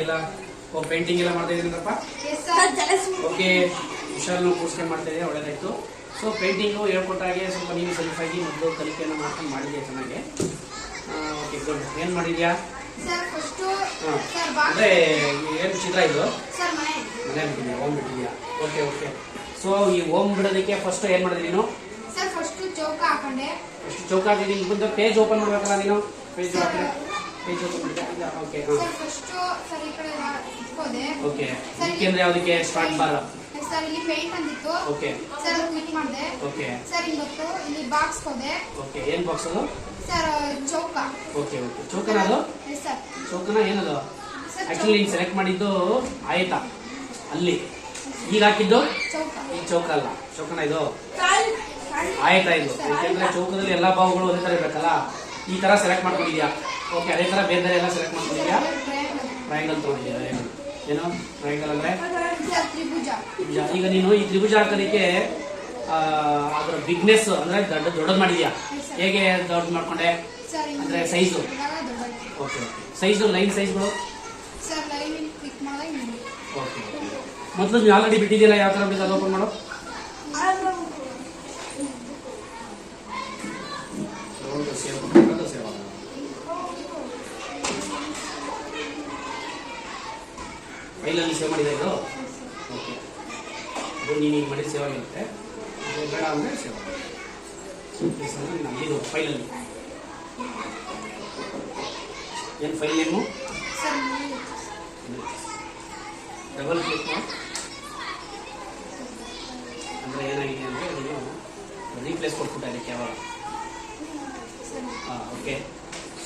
ಎಲ್ಲ ಓ ಪೇಂಟಿಂಗ್ ಎಲ್ಲ ಮಾಡ್ತಾ ಇದ್ದೀನಪ್ಪ ಓಕೆ ಹುಷಾರನ್ನು ಕೂರ್ಸ್ಕೊಂಡು ಮಾಡ್ತಾ ಇದ್ದೀನಿ ಒಳ್ಳೇದಾಯ್ತು. ಸೊ ಪೇಂಟಿಂಗು ಹೇಳ್ಕೊಟ್ಟಾಗೆ ಸ್ವಲ್ಪ ನೀವು ಸೆಲ್ಫ್ ಆಗಿ ಮೊದಲು ಕಲಿಕೆಯನ್ನು ಮಾಡ್ಕೊಂಡು ಮಾಡಿದ್ಯಾ ಚೆನ್ನಾಗಿ. Okay good. ಏನು ಮಾಡಿದ್ಯಾ? ಫಸ್ಟ್ ಅಂದರೆ ಏನು ಚಿತ್ರ ಇದು? ಮನೆ ಬಿಟ್ಟಿದ್ಯಾ? ಓಮ್ ಬಿಟ್ಟಿದ್ಯಾ? Okay okay. ಸೊ ಈ ಓಮ್ ಬಿಡೋದಕ್ಕೆ ಫಸ್ಟ್ ಏನು ಮಾಡಿದ್ರಿ ನೀನು? ಫಸ್ಟ್ ಚೌಕ ಹಾಕೊಂಡೆ. ಎಷ್ಟು ಚೌಕ ಹಾಕಿದ್ದೀನಿ ಮುಂದೆ ಪೇಜ್ ಓಪನ್ ಮಾಡ್ಬೇಕಲ್ಲ ನೀನು? ಪೇಜ್ ಹಾಕಿದ್ರೆ ಪೇಜ್ ಓಪನ್ ಮಾಡಿದ್ಯಾ ಓಕೆ ಸರ್ ಫಸ್ಟ್ ಸರ್ ಈ ಕಡೆ ಇಟ್ಕೋದೆ ಓಕೆ ಇದಕ್ಕೆ ಯಾವುದಕ್ಕೆ ಸ್ಟಾರ್ಟ್ ಬಾರ ಸರ್ ಇಲ್ಲಿ ಪೇಂಟ್ ಅಂದಿತ್ತು ಓಕೆ ಸರ್ ಅದು ಕ್ಲಿಕ್ ಮಾಡಿದೆ. ಓಕೆ ಸರ್ ಹಿಂಗೊತ್ತು ಇಲ್ಲಿ ಬಾಕ್ಸ್ ಹೋದೆ ಓಕೆ ಏನು ಬಾಕ್ಸ್ ಅದು? ಸರ್ ಚೌಕ. ಓಕೆ ಓಕೆ ಚೌಕನ ಅದು? ಸರ್ ಚೌಕನ ಏನದು? ಆಕ್ಚುಲಿ ನೀನು ಸೆಲೆಕ್ಟ್ ಮಾಡಿದ್ದು ಆಯ್ತಾ. ಅಲ್ಲಿ. ಈಗ ಹಾಕಿದ್ದು? ಚೌಕ. ಈ ಚೌಕ ಅಲ್ಲ. ಚೌಕನ ಇದು? ಆಯ್ತಾ ಇದು. ಯಾಕೆಂದ್ರೆ ಚೌಕದಲ್ಲಿ ಎಲ್ಲಾ ಭಾವಗಳು ಒಂದೇ ತರ ಇರ್ಬೇಕಲ್ಲ? ಈ ತರ ಸೆಲೆಕ್ಟ್ ಮಾಡ್ಕೊಂಡಿದ್ಯಾ? ಓಕೆ ಅದೇ ತರ ಬೇರೆ ಬೇರೆ ಎಲ್ಲ ಸೆಲೆಕ್ಟ್ ಮಾಡ್ಕೊಂಡಿದ್ಯಾ? ಟ್ರಯಾಂಗಲ್ ತಗೊಂಡಿದ್ಯಾ? ಏನು? ಟ್ರೈಂಗಲ್ ಟ್ರಯಾಂಗಲ್ ಅಂದ್ರೆ? ತ್ರಿಭುಜ. ಈಗ ನೀನು ಈ ತ್ರಿಭುಜ ಹಾಕೋದಕ್ಕೆ ಆ, ಅದರ ಬಿಗ್ನೆಸ್ ಅಂದ್ರೆ ದೊಡ್ಡ ದೊಡ್ಡದು ಮಾಡಿದ್ಯಾ? ಹೇಗೆ ದೊಡ್ಡದು ಮಾಡ್ಕೊಂಡೆ? ಅಂದ್ರೆ ಸೈಜ್ ಓಕೆ ಸೈಜ್ ಲೈನ್ ಸೈಜ್ಗಳು ಓಕೆ ಮೊದಲು ನೀವು ಆಲ್ರೆಡಿ ಬಿಟ್ಟಿದ್ದೀರಾ ಯಾವ ಥರ ಬಿಟ್ಟು ಓಪನ್ ಮಾಡು. ಹೌದು, ಫೈಲಲ್ಲಿ ಸೇವ್ ಮಾಡಿದೆ ಇದು? ಓಕೆ. ಅದು ನೀನು ಈಗ ಮಾಡಿ ಸೇವ್ ಆಗಿರುತ್ತೆ. ಬೇಡ ಅಂದರೆ ಸೇವ್ ಆಗುತ್ತೆ ಇದು ಫೈಲಲ್ಲಿ ಏನು ಫೈಲ್ ನೇಮು ಡಬಲ್ ಕ್ಲಿಕ್ ಮಾಡಿ. ಅಂದರೆ ಏನಾಗಿದೆ ಅಂದರೆ ನೀವು ರೀಪ್ಲೇಸ್ ಕೊಟ್ಬಿಟ್ಟೆ ಅದಕ್ಕೆ ಯಾವಾಗ? ಹಾಂ ಓಕೆ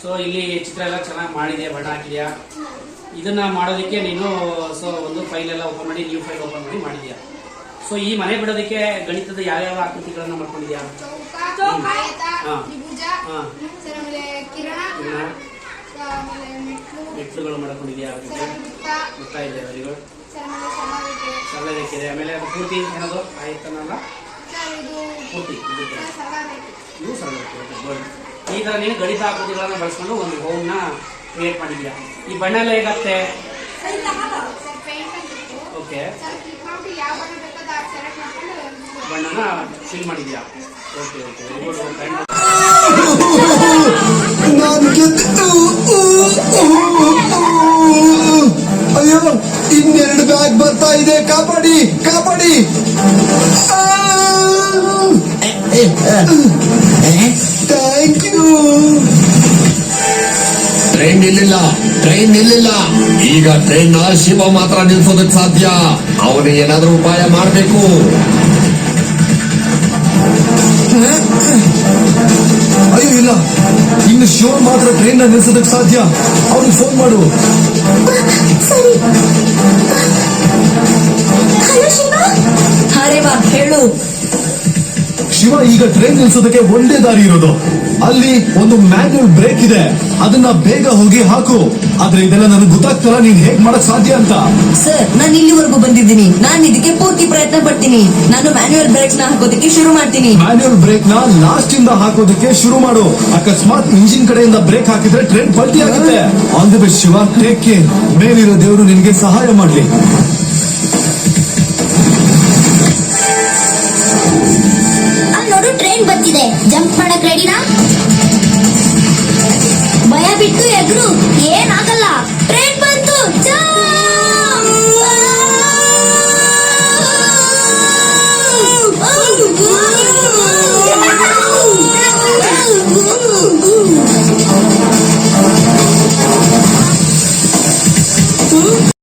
ಸೊ ಇಲ್ಲಿ ಚಿತ್ರ ಎಲ್ಲ ಚೆನ್ನಾಗಿ ಮಾಡಿದೆ ಬಣ್ಣ ಹಾಕಿದ್ಯಾ? ಇದನ್ನ ಮಾಡೋದಕ್ಕೆ ನೀನು ಸೊ ಒಂದು ಫೈಲ್ ಎಲ್ಲ ಓಪನ್ ಮಾಡಿ ನ್ಯೂ ಫೈಲ್ ಓಪನ್ ಮಾಡಿ ಮಾಡಿದ್ಯಾ? ಸೊ ಈ ಮನೆ ಬಿಡೋದಕ್ಕೆ ಗಣಿತದ ಯಾವ್ಯಾವ ಆಕೃತಿಗಳನ್ನ ಮಾಡ್ಕೊಂಡಿದ್ಯಾ? ಮೆಟ್ಲುಗಳು ಮಾಡ್ಕೊಂಡಿದ್ಯಾ? ಗೊತ್ತಾ ಇದೆ ಗುಡ್ ಸರ್ ಆಮೇಲೆ ಅದು ಪೂರ್ತಿ ಏನದು? ಆಯ್ತನಲ್ಲ ಪೂರ್ತಿ ಇದು ಸರ್ ಸರಳ ಈ ಥರ ನೀನು ಗಣಿತ ಆಕೃತಿಗಳನ್ನ ಬಳಸ್ಕೊಂಡು ಒಂದು ಹೋಮ್ನ ಕ್ರಿಯೇಟ್ ಮಾಡಿದ್ಯಾ ಈ ಬಣ್ಣ ಎಲ್ಲ ಹೇಗಾಗ್ತೆ ಸರ್ ಪೇಂಟ್ ಅಂತಿತ್ತು ಓಕೆ ಸರ್ ಕ್ಲಿಕ್ ಮಾಡಿ ಯಾವ ಬಣ್ಣ ಬೇಕಾದ ಸೆಲೆಕ್ಟ್ ಮಾಡ್ಕೊಂಡು ಬಣ್ಣನ ಫಿಲ್ ಮಾಡಿದ್ಯಾ ಓಕೆ ಓಕೆ ಅಯ್ಯೋ ಇನ್ನೆರಡು ಬ್ಯಾಗ್ ಬರ್ತಾ ಇದೆ. ಕಾಪಾಡಿ ಕಾಪಾಡಿ. ಟ್ರೈನ್ ನಿಲ್ಲಿಲ್ಲ ಟ್ರೈನ್ ನಿಲ್ಲಿಲ್ಲ. ಈಗ ಟ್ರೈನ್ನ ಶಿವ ಮಾತ್ರ ನಿಲ್ಸೋದಕ್ ಸಾಧ್ಯ. ಅವನು ಏನಾದ್ರೂ ಉಪಾಯ ಮಾಡಬೇಕು. ಅಯ್ಯೋ ಇಲ್ಲ. ಇನ್ನು ಶಿವ ಮಾತ್ರ ಟ್ರೈನ್ನ ನಿಲ್ಸೋದಕ್ ಸಾಧ್ಯ. ಅವನಿಗೆ ಫೋನ್ ಮಾಡು. ಅರೆ ವಾ ಹೇಳು. ಶಿವ ಈಗ ಟ್ರೈನ್ ನಿಲ್ಸೋದಕ್ಕೆ ಒಂದೇ ದಾರಿ ಇರೋದು. ಅಲ್ಲಿ ಒಂದು ಮ್ಯಾನ್ಯೂಲ್ ಬ್ರೇಕ್ ಇದೆ. ಅದನ್ನ ಬೇಗ ಹೋಗಿ ಹಾಕು. ಆದ್ರೆ ಇದೆಲ್ಲ ನನಗೆ ಗೊತ್ತಾಗ್ತಲ್ಲ ನೀನ್ ಹೇಗ್ ಮಾಡಕ್ ಸಾಧ್ಯ ಅಂತ. ಸರ್ ನಾನು ಇಲ್ಲಿವರೆಗೂ ಬಂದಿದ್ದೀನಿ. ನಾನು ಇದಕ್ಕೆ ಪೂರ್ತಿ ಪ್ರಯತ್ನ ಪಡ್ತೀನಿ. ನಾನು ಮ್ಯಾನ್ಯುಯಲ್ ಬ್ರೇಕ್ನ ಹಾಕೋದಕ್ಕೆ ಶುರು ಮಾಡ್ತೀನಿ. ಮ್ಯಾನ್ಯುಯಲ್ ಬ್ರೇಕ್ನ ಲಾಸ್ಟ್ ಇಂದ ಹಾಕೋದಕ್ಕೆ ಶುರು ಮಾಡು. ಅಕಸ್ಮಾತ್ ಇಂಜಿನ್ ಕಡೆಯಿಂದ ಬ್ರೇಕ್ ಹಾಕಿದ್ರೆ ಟ್ರೈನ್ ಪಲ್ಟಿ ಆಗುತ್ತೆ. All the best Shiva. Take care ಮೇಲಿರೋ ದೇವರು ನಿನಗೆ ಸಹಾಯ ಮಾಡ್ಲಿ.